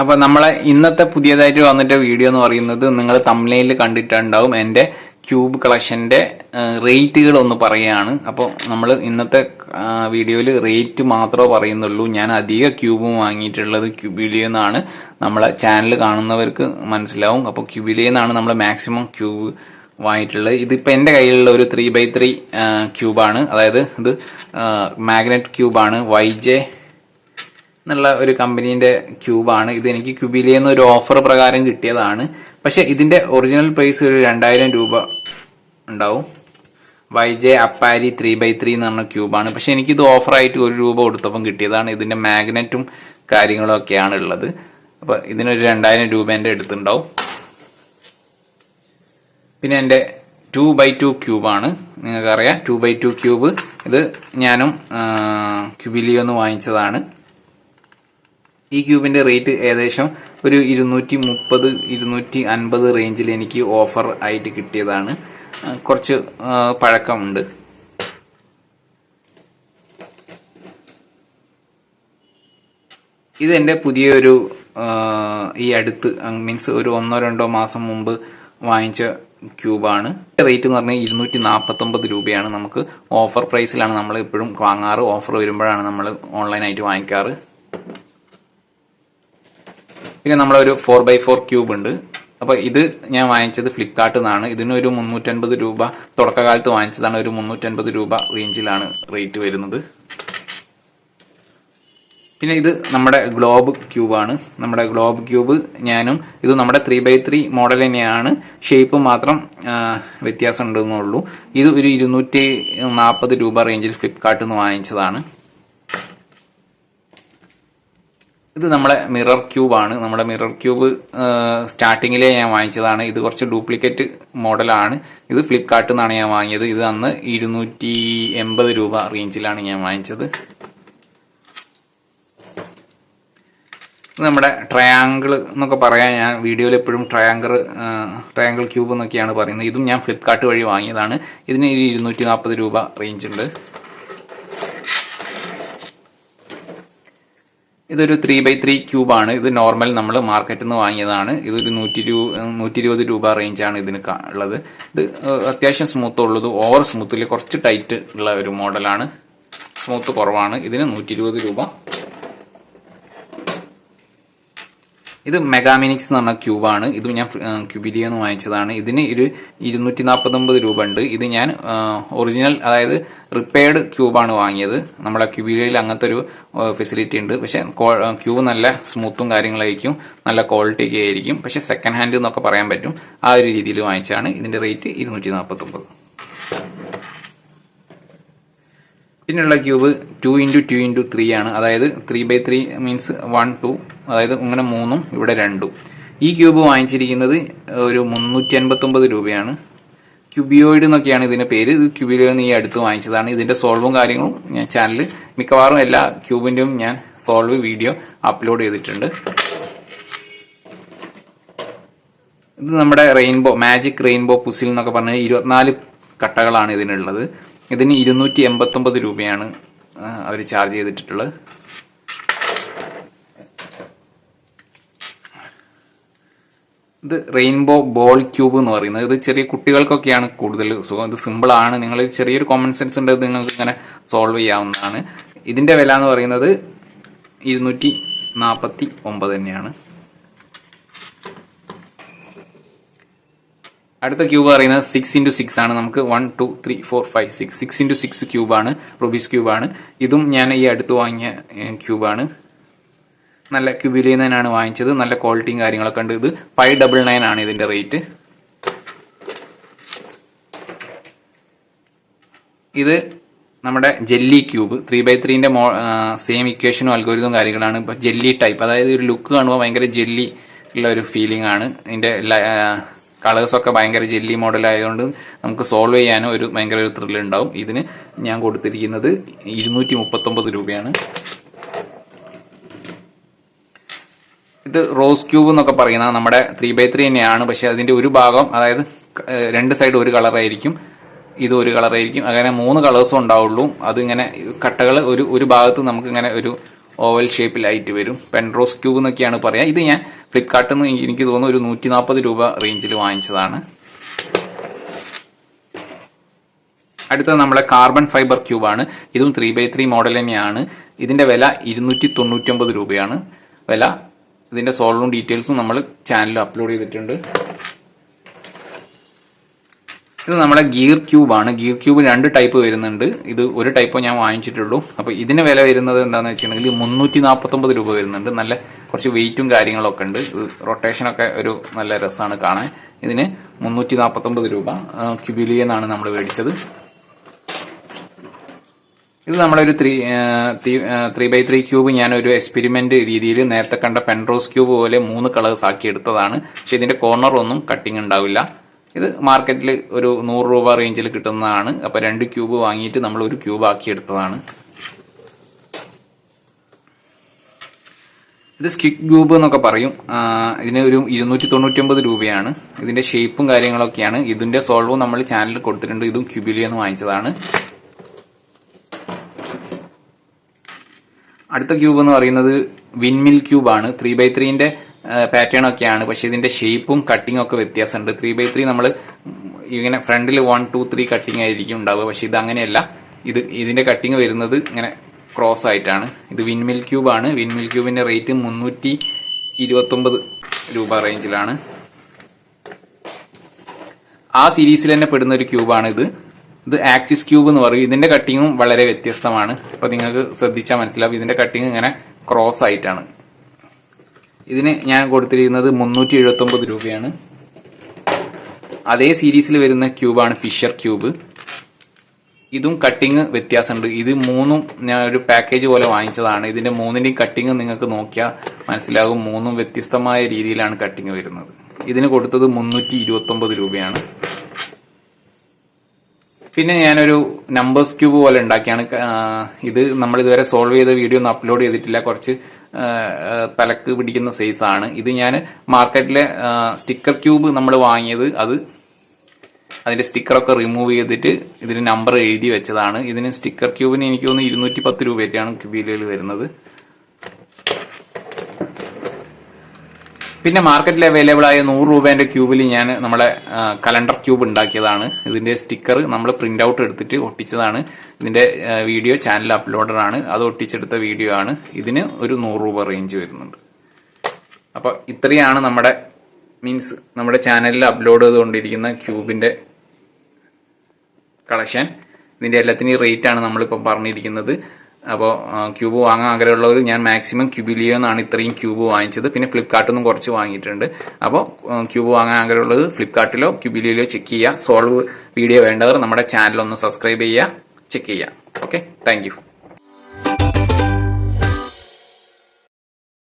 അപ്പൊ നമ്മളെ ഇന്നത്തെ പുതിയതായിട്ട് വന്നിട്ട് വീഡിയോ എന്ന് പറയുന്നത് നിങ്ങൾ തമിഴ്നയിൽ കണ്ടിട്ടുണ്ടാവും. എന്റെ ക്യൂബ് കളക്ഷന്റെ റേറ്റുകൾ ഒന്ന് പറയുകയാണ്. അപ്പോൾ നമ്മൾ ഇന്നത്തെ വീഡിയോയിൽ റേറ്റ് മാത്രമേ പറയുന്നുള്ളൂ. ഞാൻ അധിക ക്യൂബും വാങ്ങിയിട്ടുള്ളത് ക്യൂബിലിയിൽ നിന്നാണ് നമ്മളെ ചാനൽ കാണുന്നവർക്ക് മനസ്സിലാവും. അപ്പോൾ ക്യൂബിലിയിൽ നിന്നാണ് നമ്മൾ മാക്സിമം ക്യൂബ് വാങ്ങിയിട്ടുള്ളത്. ഇതിപ്പോൾ എന്റെ കയ്യിലുള്ള ഒരു ത്രീ ബൈ ത്രീ ക്യൂബാണ് അതായത് ഇത് മാഗ്നറ്റ് ക്യൂബാണ് വൈ ജെ എന്നുള്ള ഒരു കമ്പനീന്റെ ക്യൂബാണ്. ഇത് എനിക്ക് ക്യൂബിലിയിൽ നിന്ന് ഒരു ഓഫർ പ്രകാരം കിട്ടിയതാണ്. പക്ഷെ ഇതിന്റെ ഒറിജിനൽ പ്രൈസ് ഒരു രണ്ടായിരം രൂപ ഉണ്ടാവും. വൈ ജെ അപ്പാരി ത്രീ ബൈ ത്രീ എന്ന് പറഞ്ഞ ക്യൂബാണ്. പക്ഷെ എനിക്കിത് ഓഫറായിട്ട് ഒരു രൂപ കൊടുത്തപ്പം കിട്ടിയതാണ്. ഇതിന്റെ മാഗ്നറ്റും കാര്യങ്ങളും ഒക്കെയാണ് ഉള്ളത്. അപ്പോൾ ഇതിനൊരു രണ്ടായിരം രൂപ എന്റെ അടുത്തുണ്ടാവും. പിന്നെ എന്റെ ടു ബൈ ടു ക്യൂബാണ്. നിങ്ങൾക്കറിയാം ടു ബൈ ടു ക്യൂബ്. ഇത് ഞാനും ക്യൂബിലിയൊന്ന് വാങ്ങിച്ചതാണ്. ഈ ക്യൂബിന്റെ റേറ്റ് ഏകദേശം ഒരു ഇരുന്നൂറ്റി മുപ്പത് ഇരുന്നൂറ്റി അൻപത് റേഞ്ചിൽ എനിക്ക് ഓഫർ ആയിട്ട് കിട്ടിയതാണ്. കുറച്ച് പഴക്കമുണ്ട്. ഇത് എന്റെ പുതിയൊരു ഈ അടുത്ത് മീൻസ് ഒരു ഒന്നോ രണ്ടോ മാസം മുമ്പ് വാങ്ങിച്ച ക്യൂബാണ്. റേറ്റ് എന്ന് പറഞ്ഞാൽ ഇരുന്നൂറ്റി നാൽപ്പത്തൊമ്പത് രൂപയാണ് നമുക്ക് ഓഫർ പ്രൈസിലാണ് നമ്മൾ എപ്പോഴും വാങ്ങാറ്. ഓഫർ വരുമ്പോഴാണ് നമ്മൾ ഓൺലൈനായിട്ട് വാങ്ങിക്കാറ്. പിന്നെ നമ്മളൊരു ഫോർ ബൈ ഫോർ ക്യൂബ് ഉണ്ട്. അപ്പോൾ ഇത് ഞാൻ വാങ്ങിച്ചത് ഫ്ലിപ്കാർട്ടിൽ നിന്നാണ് ഒരു മുന്നൂറ്റൻപത് രൂപ തുടക്കകാലത്ത് വാങ്ങിച്ചതാണ് ഒരു മുന്നൂറ്റൻപത് രൂപ റേഞ്ചിലാണ് റേറ്റ് വരുന്നത്. പിന്നെ ഇത് നമ്മുടെ ഗ്ലോബ് ക്യൂബാണ് നമ്മുടെ ഗ്ലോബ് ക്യൂബ് ഞാനും ഇത് നമ്മുടെ ത്രീ ബൈ ത്രീ മോഡൽ തന്നെയാണ്. ഷേപ്പ് മാത്രം വ്യത്യാസം ഉണ്ടെന്നുള്ളൂ ഇത് ഒരു ഇരുന്നൂറ്റി നാൽപ്പത് രൂപ റേഞ്ചിൽ ഫ്ലിപ്കാർട്ടിൽ നിന്ന് വാങ്ങിച്ചതാണ്. ഇത് നമ്മളെ മിറർ ക്യൂബാണ് നമ്മുടെ മിറർ ക്യൂബ് സ്റ്റാർട്ടിങ്ങിലെ ഞാൻ വാങ്ങിച്ചതാണ്. ഇത് കുറച്ച് ഡ്യൂപ്ലിക്കേറ്റ് മോഡലാണ് ഇത് ഫ്ലിപ്കാർട്ടിൽ നിന്നാണ് ഞാൻ വാങ്ങിയത്. ഇത് അന്ന് ഇരുന്നൂറ്റി എൺപത് രൂപ റേഞ്ചിലാണ് ഞാൻ വാങ്ങിച്ചത്. നമ്മുടെ ട്രയാങ്കിൾ എന്നൊക്കെ പറയാൻ ഞാൻ വീഡിയോയിൽ എപ്പോഴും ട്രയാങ്കിൾ ട്രയാങ്കിൾ ക്യൂബ് എന്നൊക്കെയാണ് പറയുന്നത്. ഇതും ഞാൻ ഫ്ലിപ്കാർട്ട് വഴി വാങ്ങിയതാണ്. ഇതിന് ഇരുന്നൂറ്റി നാൽപ്പത് രൂപ റേഞ്ച് ഇതൊരു ത്രീ ബൈ ത്രീ ക്യൂബാണ് ഇത് നോർമൽ നമ്മൾ മാർക്കറ്റിൽ നിന്ന് വാങ്ങിയതാണ്. ഇതൊരു നൂറ്റി നൂറ്റി ഇരുപത് രൂപ റേഞ്ചാണ് ഇതിന് ഉള്ളത്. ഇത് അത്യാവശ്യം സ്മൂത്ത് ഉള്ളത് ഓവർ സ്മൂത്തിൽ കുറച്ച് ടൈറ്റ് ഉള്ള ഒരു മോഡലാണ് സ്മൂത്ത് കുറവാണ്. ഇതിന് നൂറ്റി രൂപ ഇത് മെഗാമിനിക്സ് എന്ന് പറഞ്ഞ ക്യൂബാണ് ഇത് ഞാൻ ക്യൂബിലിയിൽ നിന്ന് വാങ്ങിച്ചതാണ്. ഇതിന് ഒരു ഇരുന്നൂറ്റി നാൽപ്പത്തൊമ്പത് രൂപ ഉണ്ട്. ഇത് ഞാൻ ഒറിജിനൽ അതായത് റിപ്പയർഡ് ക്യൂബാണ് വാങ്ങിയത്. നമ്മുടെ ക്യൂബിലിയിൽ അങ്ങനത്തെ ഒരു ഫെസിലിറ്റി ഉണ്ട്. പക്ഷെ ക്യൂബ് നല്ല സ്മൂത്തും കാര്യങ്ങളായിരിക്കും. നല്ല ക്വാളിറ്റി ഒക്കെ ആയിരിക്കും. പക്ഷെ സെക്കൻഡ് ഹാൻഡ് എന്നൊക്കെ പറയാൻ പറ്റും. ആ ഒരു രീതിയിൽ വാങ്ങിച്ചാണ് ഇതിന്റെ റേറ്റ് ഇരുന്നൂറ്റി നാൽപ്പത്തൊമ്പത് പിന്നെയുള്ള cube two into two into three ആണ്. അതായത് three by three means one two അതായത് ഇങ്ങനെ മൂന്നും ഇവിടെ രണ്ടും. ഈ ക്യൂബ് വാങ്ങിച്ചിരിക്കുന്നത് ഒരു മുന്നൂറ്റി അൻപത്തൊമ്പത് രൂപയാണ്. ക്യൂബിയോയിഡ് എന്നൊക്കെയാണ് ഇതിന്റെ പേര്. ഇത് ക്യൂബിയോയിൽ നിന്ന് ഈ അടുത്ത് വാങ്ങിച്ചതാണ്. ഇതിന്റെ സോൾവും കാര്യങ്ങളും ഞാൻ ചാനലിൽ മിക്കവാറും എല്ലാ ക്യൂബിന്റെയും ഞാൻ സോൾവ് വീഡിയോ അപ്ലോഡ് ചെയ്തിട്ടുണ്ട്. ഇത് നമ്മുടെ റെയിൻബോ മാജിക് റെയിൻബോ പുസിൽ എന്നൊക്കെ പറഞ്ഞാൽ ഇരുപത്തിനാല് കട്ടകളാണ് ഇതിനുള്ളത്. ഇതിന് ഇരുന്നൂറ്റി എൺപത്തൊമ്പത് രൂപയാണ് അവർ ചാർജ് ചെയ്തിട്ടുള്ളത് ഇത് റെയിൻബോ ബോൾ ക്യൂബ് എന്ന് പറയുന്നത്. ഇത് ചെറിയ കുട്ടികൾക്കൊക്കെയാണ് കൂടുതൽ സുഖം. ഇത് സിമ്പിൾ ആണ്. നിങ്ങൾ ചെറിയൊരു കോമൺ സെൻസ് ഉണ്ട്. നിങ്ങൾക്ക് ഇങ്ങനെ സോൾവ് ചെയ്യാവുന്നതാണ്. ഇതിന്റെ വില എന്ന് പറയുന്നത് ഇരുന്നൂറ്റി നാൽപ്പത്തി ഒമ്പത് തന്നെയാണ്. അടുത്ത ക്യൂബ് പറയുന്നത് സിക്സ് ഇന്റു സിക്സ് ആണ്. നമുക്ക് one two three four five six six into six ക്യൂബാണ് rupees ക്യൂബാണ് ഇതും ഞാൻ ഈ അടുത്ത് വാങ്ങിയ ക്യൂബാണ് നല്ല ക്യൂബിലിൽ നിന്നാണ് വാങ്ങിച്ചത്. നല്ല ക്വാളിറ്റിയും കാര്യങ്ങളൊക്കെ ഉണ്ട് ഇത്. ഫൈവ് ഡബിൾ നയൻ ആണ് ഇതിന്റെ റേറ്റ് ഇത് നമ്മുടെ ജെല്ലി ക്യൂബ് ത്രീ ബൈ ത്രീന്റെ മോ സെയിം ഇക്വേഷനും അൽഗോരിതും കാര്യങ്ങളാണ്. ഇപ്പോൾ ജെല്ലി ടൈപ്പ് അതായത് ഒരു ലുക്ക് കാണുമ്പോൾ ഭയങ്കര ജെല്ലി ഉള്ള ഒരു ഫീലിംഗ് ആണ്. ഇതിന്റെ കളേഴ്സ് ഒക്കെ ഭയങ്കര ജെല്ലി മോഡൽ ആയതുകൊണ്ട് നമുക്ക് സോൾവ് ചെയ്യാനും ഒരു ഭയങ്കര ഒരു ത്രിൽ ഉണ്ടാവും. ഇതിന് ഞാൻ കൊടുത്തിരിക്കുന്നത് ഇരുന്നൂറ്റി മുപ്പത്തൊമ്പത് രൂപയാണ്. ഇത് റോസ് ക്യൂബ് എന്നൊക്കെ പറയുന്നത് നമ്മുടെ ത്രീ ബൈ ത്രീ തന്നെയാണ്. പക്ഷെ അതിന്റെ ഒരു ഭാഗം അതായത് രണ്ട് സൈഡ് ഒരു കളറായിരിക്കും ഇത് ഒരു കളറായിരിക്കും അങ്ങനെ മൂന്ന് കളേഴ്സും ഉണ്ടാവുള്ളൂ. ഇങ്ങനെ കട്ടകൾ ഒരു ഒരു ഭാഗത്ത് നമുക്ക് ഇങ്ങനെ ഒരു ഓവൽ ഷേപ്പിലായിട്ട് വരും. പെൻറോസ് ക്യൂബ് എന്നൊക്കെയാണ് പറയുക ഇത് ഞാൻ ഫ്ലിപ്കാർട്ടിൽ നിന്ന് എനിക്ക് തോന്നുന്നു ഒരു നൂറ്റി നാൽപ്പത് രൂപ റേഞ്ചിൽ വാങ്ങിച്ചതാണ്. അടുത്തത് നമ്മളെ കാർബൺ ഫൈബർ ക്യൂബാണ് ഇതും ത്രീ ബൈ ത്രീ മോഡൽ തന്നെയാണ്. ഇതിന്റെ വില ഇരുന്നൂറ്റി തൊണ്ണൂറ്റൊമ്പത് രൂപയാണ്. വില ഇതിന്റെ സോൾവും ഡീറ്റെയിൽസും നമ്മൾ ചാനലിൽ അപ്ലോഡ് ചെയ്തിട്ടുണ്ട്. ഇത് നമ്മളെ ഗിയർ ക്യൂബാണ് ഗിയർ ക്യൂബ് രണ്ട് ടൈപ്പ് വരുന്നുണ്ട്. ഇത് ഒരു ടൈപ്പ് ഞാൻ വാങ്ങിച്ചിട്ടുള്ളൂ. അപ്പോൾ ഇതിന് വില വരുന്നത് എന്താണെന്ന് വെച്ചിട്ടുണ്ടെങ്കിൽ മുന്നൂറ്റി നാൽപ്പത്തൊമ്പത് രൂപ വരുന്നുണ്ട്. നല്ല കുറച്ച് വെയിറ്റും കാര്യങ്ങളൊക്കെ ഉണ്ട്. റൊട്ടേഷനൊക്കെ ഒരു നല്ല രസമാണ് കാണാൻ. ഇതിന് മുന്നൂറ്റി നാൽപ്പത്തൊമ്പത് രൂപ ക്യൂബിലിയെന്നാണ് നമ്മൾ മേടിച്ചത്. ഇത് നമ്മുടെ ഒരു three three by three cube ഞാൻ ഒരു എക്സ്പെരിമെന്റ് രീതിയിൽ നേരത്തെ കണ്ട പെൻറോസ് ക്യൂബ് പോലെ മൂന്ന് കളേഴ്സ് ആക്കി എടുത്തതാണ്. പക്ഷെ ഇതിന്റെ കോർണർ ഒന്നും കട്ടിങ് ഉണ്ടാവില്ല. ഇത് മാർക്കറ്റിൽ ഒരു നൂറ് രൂപ റേഞ്ചിൽ കിട്ടുന്നതാണ്. അപ്പൊ രണ്ട് ക്യൂബ് വാങ്ങിയിട്ട് നമ്മൾ ഒരു ക്യൂബ് ആക്കി എടുത്തതാണ്. ഇത് സ്റ്റിക്ക് ക്യൂബ് എന്നൊക്കെ പറയും. ഇതിന് ഒരു ഇരുന്നൂറ്റി തൊണ്ണൂറ്റി രൂപയാണ്. ഇതിന്റെ ഷേപ്പും കാര്യങ്ങളൊക്കെയാണ്. ഇതിന്റെ സോൾവും നമ്മൾ ചാനലിൽ കൊടുത്തിട്ടുണ്ട്. ഇതും ക്യൂബിലി എന്ന് വാങ്ങിച്ചതാണ്. അടുത്ത ക്യൂബ് എന്ന് പറയുന്നത് വിൻമിൽ ക്യൂബാണ്. ത്രീ ബൈ ത്രീന്റെ പാറ്റേൺ ഒക്കെയാണ്. പക്ഷെ ഇതിന്റെ ഷേപ്പും കട്ടിങ്ങും ഒക്കെ വ്യത്യാസമുണ്ട്. ത്രീ ബൈ ത്രീ നമ്മൾ ഇങ്ങനെ ഫ്രണ്ടിൽ വൺ ടു ത്രീ കട്ടിങ് ആയിരിക്കും ഉണ്ടാവുക. പക്ഷെ ഇത് അങ്ങനെയല്ല. ഇത് ഇതിന്റെ കട്ടിങ് വരുന്നത് ഇങ്ങനെ ക്രോസ് ആയിട്ടാണ്. ഇത് വിൻമിൽ ക്യൂബാണ് വിൻമിൽ ക്യൂബിന്റെ റേറ്റ് മുന്നൂറ്റി ഇരുപത്തൊമ്പത് രൂപ റേഞ്ചിലാണ് ആ സീരീസിൽ തന്നെ പെടുന്ന ഒരു ക്യൂബാണ് ഇത്. ഇത് ആക്സിസ് ക്യൂബ് എന്ന് പറയും. ഇതിന്റെ കട്ടിങ്ങും വളരെ വ്യത്യസ്തമാണ്. അപ്പൊ നിങ്ങൾക്ക് ശ്രദ്ധിച്ചാൽ മനസ്സിലാവും. ഇതിന്റെ കട്ടിങ് ഇങ്ങനെ ക്രോസ് ആയിട്ടാണ്. ഇതിന് ഞാൻ കൊടുത്തിരിക്കുന്നത് മുന്നൂറ്റി എഴുപത്തി രൂപയാണ്. അതേ സീരീസിൽ വരുന്ന ക്യൂബാണ് ഫിഷർ ക്യൂബ് ഇതും കട്ടിങ് വ്യത്യാസമുണ്ട്. ഇത് മൂന്നും ഞാൻ ഒരു പാക്കേജ് പോലെ വാങ്ങിച്ചതാണ്. ഇതിന്റെ മൂന്നിന്റെയും കട്ടിങ് നിങ്ങൾക്ക് നോക്കിയാൽ മനസ്സിലാകും. മൂന്നും വ്യത്യസ്തമായ രീതിയിലാണ് കട്ടിങ് വരുന്നത്. ഇതിന് കൊടുത്തത് മുന്നൂറ്റി ഇരുപത്തൊമ്പത് രൂപയാണ്. പിന്നെ ഞാനൊരു നമ്പേഴ്സ് ക്യൂബ് പോലെ ഉണ്ടാക്കിയാണ്. ഇത് നമ്മൾ ഇതുവരെ സോൾവ് ചെയ്ത വീഡിയോ ഒന്നും അപ്ലോഡ് ചെയ്തിട്ടില്ല. കുറച്ച് തലക്ക് പിടിക്കുന്ന സൈസാണ് ഇത് ഞാൻ മാർക്കറ്റിലെ സ്റ്റിക്കർ ക്യൂബ് നമ്മൾ വാങ്ങിയത്. അത് അതിന്റെ സ്റ്റിക്കറൊക്കെ റിമൂവ് ചെയ്തിട്ട് ഇതിന് നമ്പർ എഴുതി വെച്ചതാണ്. ഇതിന് സ്റ്റിക്കർ ക്യൂബിന് എനിക്ക് തോന്നുന്നു ഇരുന്നൂറ്റി പത്ത് രൂപയൊക്കെയാണ് ക്യൂബിലുകൾ വരുന്നത്. പിന്നെ മാർക്കറ്റിൽ അവൈലബിൾ ആയ നൂറ് രൂപേന്റെ ക്യൂബിൽ ഞാൻ നമ്മുടെ കലണ്ടർ ക്യൂബ് ഉണ്ടാക്കിയതാണ്. ഇതിന്റെ സ്റ്റിക്കർ നമ്മൾ പ്രിന്റ് ഔട്ട് എടുത്തിട്ട് ഒട്ടിച്ചതാണ്. ഇതിന്റെ വീഡിയോ ചാനൽ അപ്ലോഡർ ആണ്. അത് ഒട്ടിച്ചെടുത്ത വീഡിയോ ആണ്. ഇതിന് ഒരു നൂറ് രൂപ റേഞ്ച് വരുന്നുണ്ട്. അപ്പൊ ഇത്രയാണ് നമ്മുടെ മീൻസ് നമ്മുടെ ചാനലിൽ അപ്ലോഡ് ചെയ്തുകൊണ്ടിരിക്കുന്ന ക്യൂബിന്റെ കളക്ഷൻ ഇതിന്റെ എല്ലാത്തിന്റെയും റേറ്റ് ആണ് നമ്മളിപ്പോൾ പറഞ്ഞിരിക്കുന്നത്. അപ്പോൾ ക്യൂബ് വാങ്ങാൻ ആഗ്രഹമുള്ളവർ ഞാൻ മാക്സിമം ക്യൂബിലിയോ എന്നാണ് ഇത്രയും ക്യൂബ് വാങ്ങിച്ചത്. പിന്നെ ഫ്ലിപ്കാർട്ടിൽ നിന്നും കുറച്ച് വാങ്ങിയിട്ടുണ്ട്. അപ്പോൾ ക്യൂബ് വാങ്ങാൻ ആഗ്രഹമുള്ളത് ഫ്ലിപ്കാർട്ടിലോ ക്യൂബിലിയോ ചെക്ക് ചെയ്യുക. സോൾവ് വീഡിയോ വേണ്ടവർ നമ്മുടെ ചാനൽ ഒന്ന് സബ്സ്ക്രൈബ് ചെയ്യുക. ചെക്ക് ചെയ്യുക. Okay thank